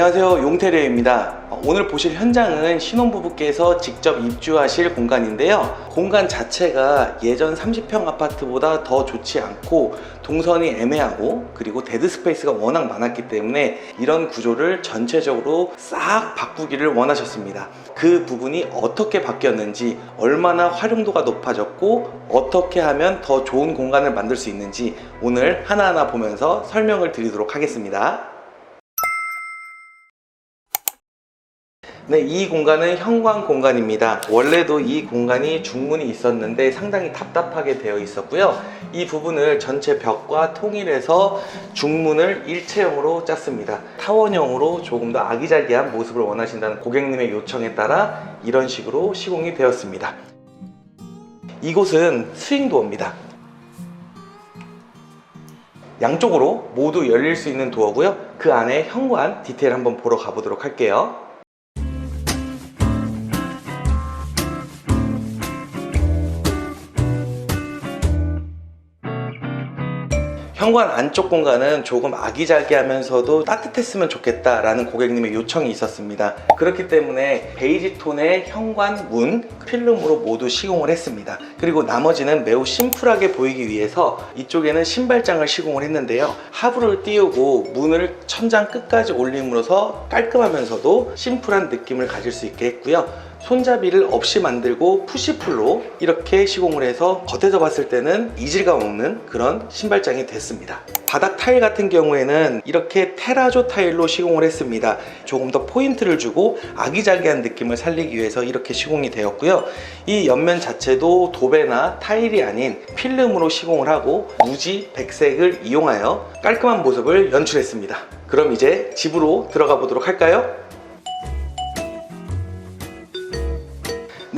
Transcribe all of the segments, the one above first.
안녕하세요. 용태래입니다. 어, 오늘 보실 현장은 신혼부부께서 직접 입주하실 공간인데요. 공간 자체가 예전 30평 아파트보다 더 좋지 않고 동선이 애매하고 그리고 데드 스페이스가 워낙 많았기 때문에 이런 구조를 전체적으로 싹 바꾸기를 원하셨습니다. 그 부분이 어떻게 바뀌었는지 얼마나 활용도가 높아졌고 어떻게 하면 더 좋은 공간을 만들 수 있는지 오늘 하나하나 보면서 설명을 드리도록 하겠습니다 네, 이 공간은 현관 공간입니다. 원래도 이 공간이 중문이 있었는데 상당히 답답하게 되어 있었고요. 이 부분을 전체 벽과 통일해서 중문을 일체형으로 짰습니다. 타원형으로 조금 더 아기자기한 모습을 원하신다는 고객님의 요청에 따라 이런 식으로 시공이 되었습니다. 이곳은 스윙도어입니다. 양쪽으로 모두 열릴 수 있는 도어고요. 그 안에 현관 디테일 한번 보러 가보도록 할게요. 현관 안쪽 공간은 조금 아기자기하면서도 따뜻했으면 좋겠다라는 고객님의 요청이 있었습니다. 그렇기 때문에 베이지 톤의 현관 문 필름으로 모두 시공을 했습니다. 그리고 나머지는 매우 심플하게 보이기 위해서 이쪽에는 신발장을 시공을 했는데요. 하부를 띄우고 문을 천장 끝까지 올림으로써 깔끔하면서도 심플한 느낌을 가질 수 있게 했고요. 손잡이를 없이 만들고 푸시풀로 이렇게 시공을 해서 겉에서 봤을 때는 이질감 없는 그런 신발장이 됐습니다. 바닥 타일 같은 경우에는 이렇게 테라조 타일로 시공을 했습니다. 조금 더 포인트를 주고 아기자기한 느낌을 살리기 위해서 이렇게 시공이 되었고요. 이 옆면 자체도 도배나 타일이 아닌 필름으로 시공을 하고 무지 백색을 이용하여 깔끔한 모습을 연출했습니다. 그럼 이제 집으로 들어가 보도록 할까요?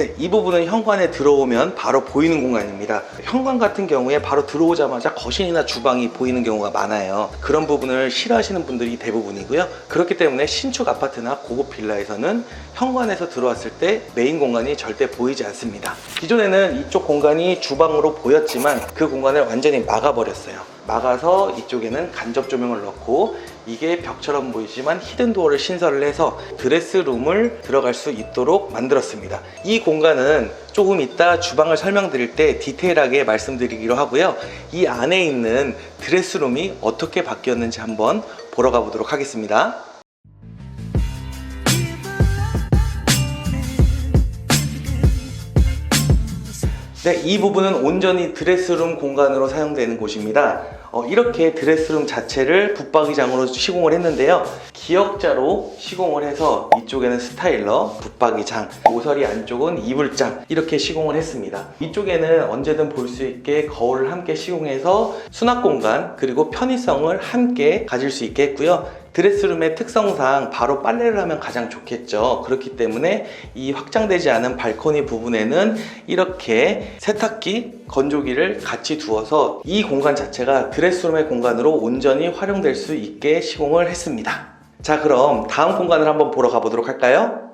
네, 이 부분은 현관에 들어오면 바로 보이는 공간입니다. 현관 같은 경우에 바로 들어오자마자 거실이나 주방이 보이는 경우가 많아요. 그런 부분을 싫어하시는 분들이 대부분이고요. 그렇기 때문에 신축 아파트나 고급 빌라에서는 현관에서 들어왔을 때 메인 공간이 절대 보이지 않습니다. 기존에는 이쪽 공간이 주방으로 보였지만 그 공간을 완전히 막아버렸어요. 막아서 이쪽에는 간접 조명을 넣고 이게 벽처럼 보이지만 히든 도어를 신설을 해서 드레스룸을 들어갈 수 있도록 만들었습니다. 이 공간은 조금 이따 주방을 설명드릴 때 디테일하게 말씀드리기로 하고요. 이 안에 있는 드레스룸이 어떻게 바뀌었는지 한번 보러 가보도록 하겠습니다. 네, 이 부분은 온전히 드레스룸 공간으로 사용되는 곳입니다. 어, 이렇게 드레스룸 자체를 붙박이장으로 시공을 했는데요. 기역자로 시공을 해서 이쪽에는 스타일러, 붙박이장, 모서리 안쪽은 이불장 이렇게 시공을 했습니다. 이쪽에는 언제든 볼 수 있게 거울을 함께 시공해서 수납 공간 그리고 편의성을 함께 가질 수 있게 했고요. 드레스룸의 특성상 바로 빨래를 하면 가장 좋겠죠. 그렇기 때문에 이 확장되지 않은 발코니 부분에는 이렇게 세탁기, 건조기를 같이 두어서 이 공간 자체가 드레스룸의 공간으로 온전히 활용될 수 있게 시공을 했습니다. 자, 그럼 다음 공간을 한번 보러 가보도록 할까요?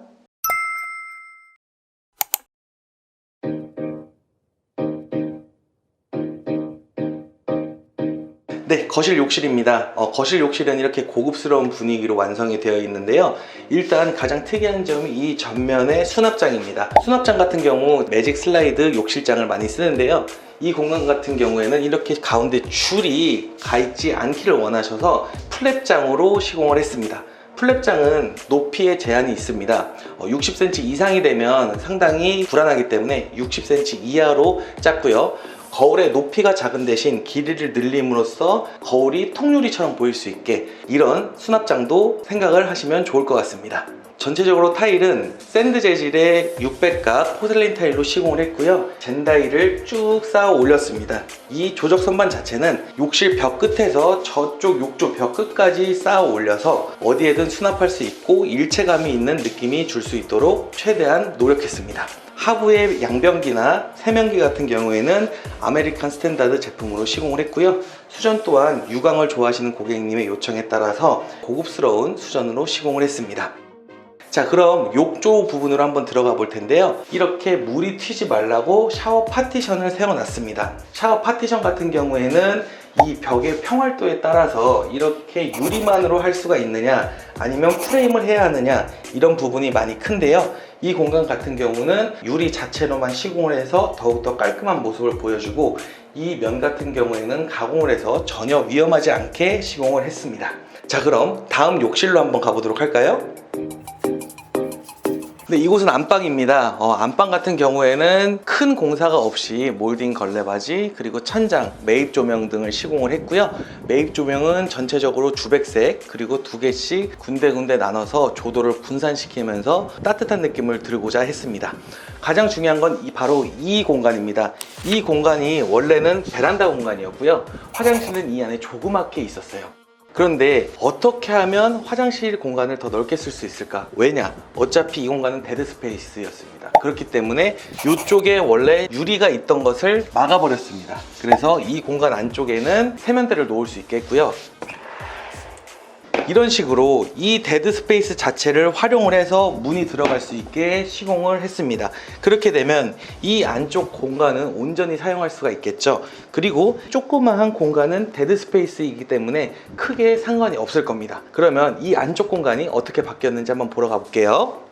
네, 거실 욕실입니다. 어, 거실 욕실은 이렇게 고급스러운 분위기로 완성이 되어 있는데요. 일단 가장 특이한 점이 이 전면의 수납장입니다. 수납장 같은 경우 매직 슬라이드 욕실장을 많이 쓰는데요. 이 공간 같은 경우에는 이렇게 가운데 줄이 가 있지 않기를 원하셔서 플랩장으로 시공을 했습니다. 플랩장은 높이에 제한이 있습니다. 어, 60cm 이상이 되면 상당히 불안하기 때문에 60cm 이하로 짰고요. 거울의 높이가 작은 대신 길이를 늘림으로써 거울이 통유리처럼 보일 수 있게 이런 수납장도 생각을 하시면 좋을 것 같습니다. 전체적으로 타일은 샌드 재질의 600가 포슬린 타일로 시공을 했고요. 젠다일을 쭉 쌓아 올렸습니다. 이 조적 선반 자체는 욕실 벽 끝에서 저쪽 욕조 벽 끝까지 쌓아 올려서 어디에든 수납할 수 있고 일체감이 있는 느낌이 줄 수 있도록 최대한 노력했습니다. 하부의 양변기나 세면기 같은 경우에는 아메리칸 스탠다드 제품으로 시공을 했고요. 수전 또한 유광을 좋아하시는 고객님의 요청에 따라서 고급스러운 수전으로 시공을 했습니다. 자 그럼 욕조 부분으로 한번 들어가 볼 텐데요 이렇게 물이 튀지 말라고 샤워 파티션을 세워놨습니다 샤워 파티션 같은 경우에는 이 벽의 평활도에 따라서 이렇게 유리만으로 할 수가 있느냐 아니면 프레임을 해야 하느냐 이런 부분이 많이 큰데요. 이 공간 같은 경우는 유리 자체로만 시공을 해서 더욱더 깔끔한 모습을 보여주고 이 면 같은 경우에는 가공을 해서 전혀 위험하지 않게 시공을 했습니다. 자 그럼 다음 욕실로 한번 가보도록 할까요? 네, 이곳은 안방입니다. 어, 안방 같은 경우에는 큰 공사가 없이 몰딩 걸레바지 그리고 천장, 매입 조명 등을 시공을 했고요. 매입 조명은 전체적으로 주백색 그리고 두 개씩 군데군데 나눠서 조도를 분산시키면서 따뜻한 느낌을 들고자 했습니다. 가장 중요한 건 이- 바로 이 공간입니다. 이 공간이 원래는 베란다 공간이었고요. 화장실은 이 안에 조그맣게 있었어요. 그런데 어떻게 하면 화장실 공간을 더 넓게 쓸 수 있을까? 왜냐? 어차피 이 공간은 데드 스페이스였습니다. 그렇기 때문에 이쪽에 원래 유리가 있던 것을 막아버렸습니다. 그래서 이 공간 안쪽에는 세면대를 놓을 수 있겠고요. 이런 식으로 이 데드 스페이스 자체를 활용을 해서 문이 들어갈 수 있게 시공을 했습니다. 그렇게 되면 이 안쪽 공간은 온전히 사용할 수가 있겠죠. 그리고 조그마한 공간은 데드 스페이스이기 때문에 크게 상관이 없을 겁니다. 그러면 이 안쪽 공간이 어떻게 바뀌었는지 한번 보러 가볼게요.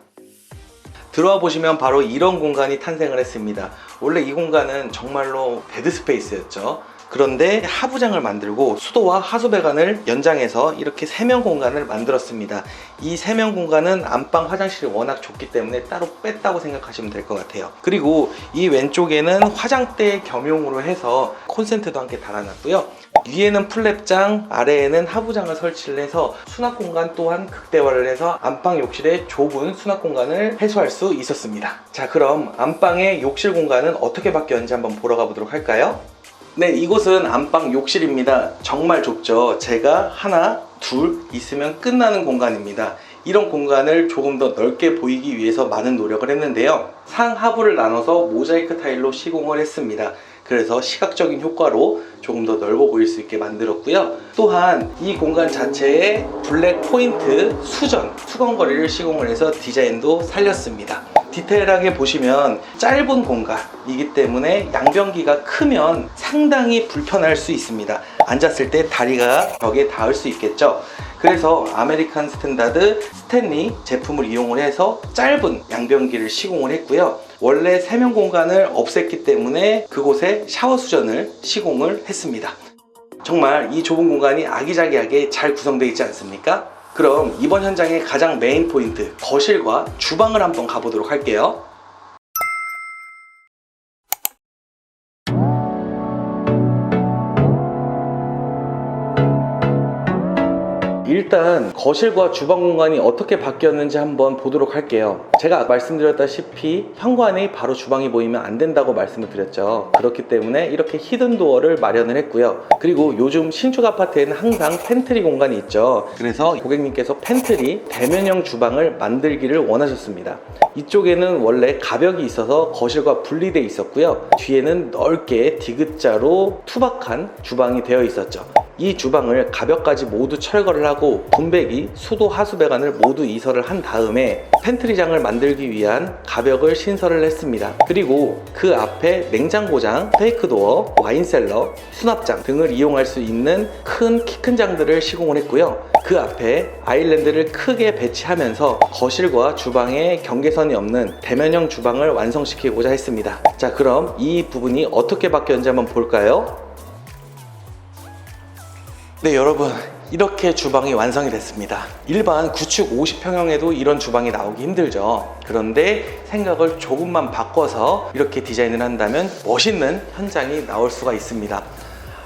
들어와 보시면 바로 이런 공간이 탄생을 했습니다. 원래 이 공간은 정말로 데드 스페이스였죠. 그런데 하부장을 만들고 수도와 하수 배관을 연장해서 이렇게 세면 공간을 만들었습니다. 이 세면 공간은 안방 화장실이 워낙 좁기 때문에 따로 뺐다고 생각하시면 될 것 같아요. 그리고 이 왼쪽에는 화장대 겸용으로 해서 콘센트도 함께 달아놨고요. 위에는 플랩장, 아래에는 하부장을 설치를 해서 수납 공간 또한 극대화를 해서 안방 욕실의 좁은 수납 공간을 해소할 수 있었습니다. 자, 그럼 안방의 욕실 공간은 어떻게 바뀌었는지 한번 보러 가보도록 할까요? 네, 이곳은 안방 욕실입니다. 정말 좁죠. 제가 하나, 둘 있으면 끝나는 공간입니다. 이런 공간을 조금 더 넓게 보이기 위해서 많은 노력을 했는데요. 상하부를 나눠서 모자이크 타일로 시공을 했습니다. 그래서 시각적인 효과로 조금 더 넓어 보일 수 있게 만들었고요. 또한 이 공간 자체에 블랙 포인트 수전, 수건거리를 시공을 해서 디자인도 살렸습니다. 디테일하게 보시면 짧은 공간이기 때문에 양변기가 크면 상당히 불편할 수 있습니다. 앉았을 때 다리가 벽에 닿을 수 있겠죠. 그래서 아메리칸 스탠다드 스탠리 제품을 이용을 해서 짧은 양변기를 시공을 했고요. 원래 세면 공간을 없앴기 때문에 그곳에 샤워 수전을 시공을 했습니다. 정말 이 좁은 공간이 아기자기하게 잘 구성되어 있지 않습니까? 그럼 이번 현장의 가장 메인 포인트 거실과 주방을 한번 가보도록 할게요. 일단 거실과 주방 공간이 어떻게 바뀌었는지 한번 보도록 할게요. 제가 말씀드렸다시피 현관이 바로 주방이 보이면 안 된다고 말씀을 드렸죠. 그렇기 때문에 이렇게 히든 도어를 마련을 했고요. 그리고 요즘 신축 아파트에는 항상 팬트리 공간이 있죠. 그래서 고객님께서 팬트리 대면형 주방을 만들기를 원하셨습니다. 이쪽에는 원래 가벽이 있어서 거실과 분리되어 있었고요. 뒤에는 넓게 디귿자로 투박한 주방이 되어 있었죠. 이 주방을 가벽까지 모두 철거를 하고 분배기, 수도 하수 배관을 모두 이설을 한 다음에 팬트리장을 만들기 위한 가벽을 신설을 했습니다. 그리고 그 앞에 냉장고장, 페이크도어, 와인셀러, 수납장 등을 이용할 수 있는 큰 키 큰 장들을 시공을 했고요. 그 앞에 아일랜드를 크게 배치하면서 거실과 주방에 경계선이 없는 대면형 주방을 완성시키고자 했습니다. 자, 그럼 이 부분이 어떻게 바뀌었는지 한번 볼까요? 네 여러분 이렇게 주방이 완성이 됐습니다. 일반 구축 50평형에도 이런 주방이 나오기 힘들죠. 그런데 생각을 조금만 바꿔서 이렇게 디자인을 한다면 멋있는 현장이 나올 수가 있습니다.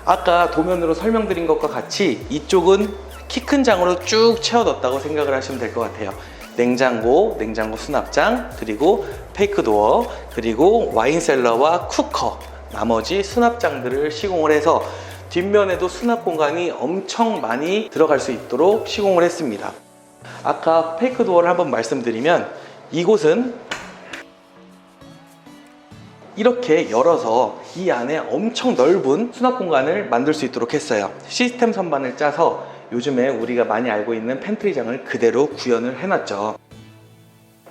아까 도면으로 설명드린 것과 같이 이쪽은 키 큰 장으로 쭉 채워뒀다고 생각을 하시면 될 것 같아요. 냉장고, 냉장고 수납장, 그리고 페이크 도어, 그리고 와인 셀러와 쿠커 나머지 수납장들을 시공을 해서 뒷면에도 수납 공간이 엄청 많이 들어갈 수 있도록 시공을 했습니다. 아까 페이크 도어를 한번 말씀드리면 이곳은 이렇게 열어서 이 안에 엄청 넓은 수납 공간을 만들 수 있도록 했어요. 시스템 선반을 짜서 요즘에 우리가 많이 알고 있는 팬트리장을 그대로 구현을 해놨죠.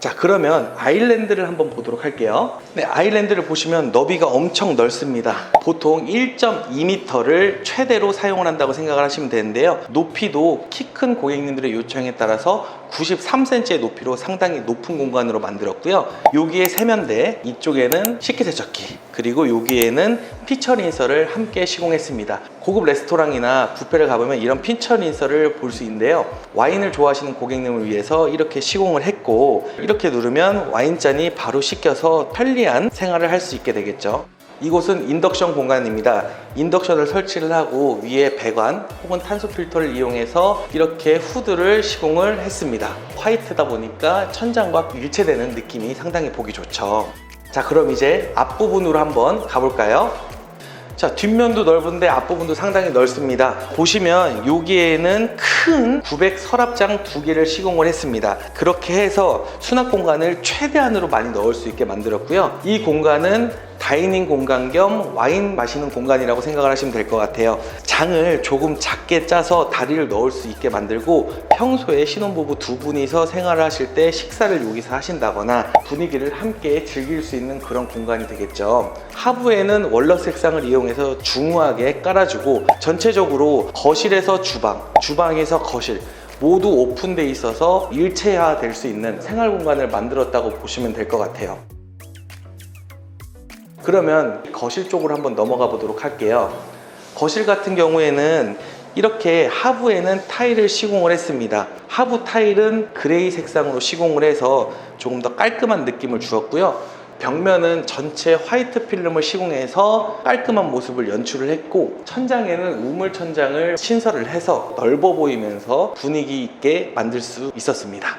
자 그러면 아일랜드를 한번 보도록 할게요. 네 아일랜드를 보시면 너비가 엄청 넓습니다. 보통 1.2m를 최대로 사용을 한다고 생각을 하시면 되는데요. 높이도 키 큰 고객님들의 요청에 따라서 93cm의 높이로 상당히 높은 공간으로 만들었고요. 여기에 세면대 이쪽에는 식기세척기 그리고 여기에는 피처 린서를 함께 시공했습니다. 고급 레스토랑이나 뷔페를 가보면 이런 피처 린서를 볼수 있는데요. 와인을 좋아하시는 고객님을 위해서 이렇게 시공을 했고 이렇게 누르면 와인잔이 바로 씻겨서 편리한 생활을 할 수 있게 되겠죠 이곳은 인덕션 공간입니다. 인덕션을 설치를 하고 위에 배관 혹은 탄소 필터를 이용해서 이렇게 후드를 시공을 했습니다. 화이트다 보니까 천장과 일체되는 느낌이 상당히 보기 좋죠. 자, 그럼 이제 앞부분으로 한번 가볼까요? 자, 뒷면도 넓은데 앞부분도 상당히 넓습니다. 보시면 여기에는 큰 900 서랍장 두 개를 시공을 했습니다. 그렇게 해서 수납 공간을 최대한으로 많이 넣을 수 있게 만들었고요. 이 공간은 다이닝 공간 겸 와인 마시는 공간이라고 생각을 하시면 될 것 같아요. 장을 조금 작게 짜서 다리를 넣을 수 있게 만들고 평소에 신혼부부 두 분이서 생활을 하실 때 식사를 여기서 하신다거나 분위기를 함께 즐길 수 있는 그런 공간이 되겠죠. 하부에는 월넛 색상을 이용해서 중후하게 깔아주고 전체적으로 거실에서 주방, 주방에서 거실 모두 오픈돼 있어서 일체화 될 수 있는 생활 공간을 만들었다고 보시면 될 것 같아요. 그러면 거실 쪽으로 한번 넘어가 보도록 할게요. 거실 같은 경우에는 이렇게 하부에는 타일을 시공을 했습니다. 하부 타일은 그레이 색상으로 시공을 해서 조금 더 깔끔한 느낌을 주었고요. 벽면은 전체 화이트 필름을 시공해서 깔끔한 모습을 연출을 했고 천장에는 우물 천장을 신설을 해서 넓어 보이면서 분위기 있게 만들 수 있었습니다.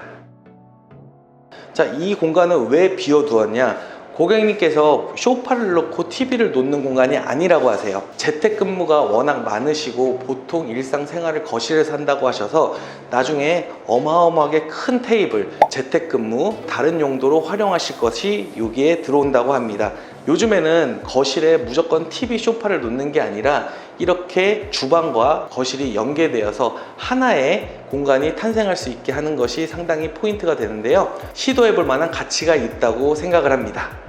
자, 이 공간은 왜 비워두었냐? 고객님께서 소파를 놓고 TV를 놓는 공간이 아니라고 하세요. 재택근무가 워낙 많으시고 보통 일상생활을 거실에서 한다고 하셔서 나중에 어마어마하게 큰 테이블, 재택근무, 다른 용도로 활용하실 것이 여기에 들어온다고 합니다. 요즘에는 거실에 무조건 TV 소파를 놓는 게 아니라 이렇게 주방과 거실이 연계되어서 하나의 공간이 탄생할 수 있게 하는 것이 상당히 포인트가 되는데요. 시도해 볼 만한 가치가 있다고 생각을 합니다.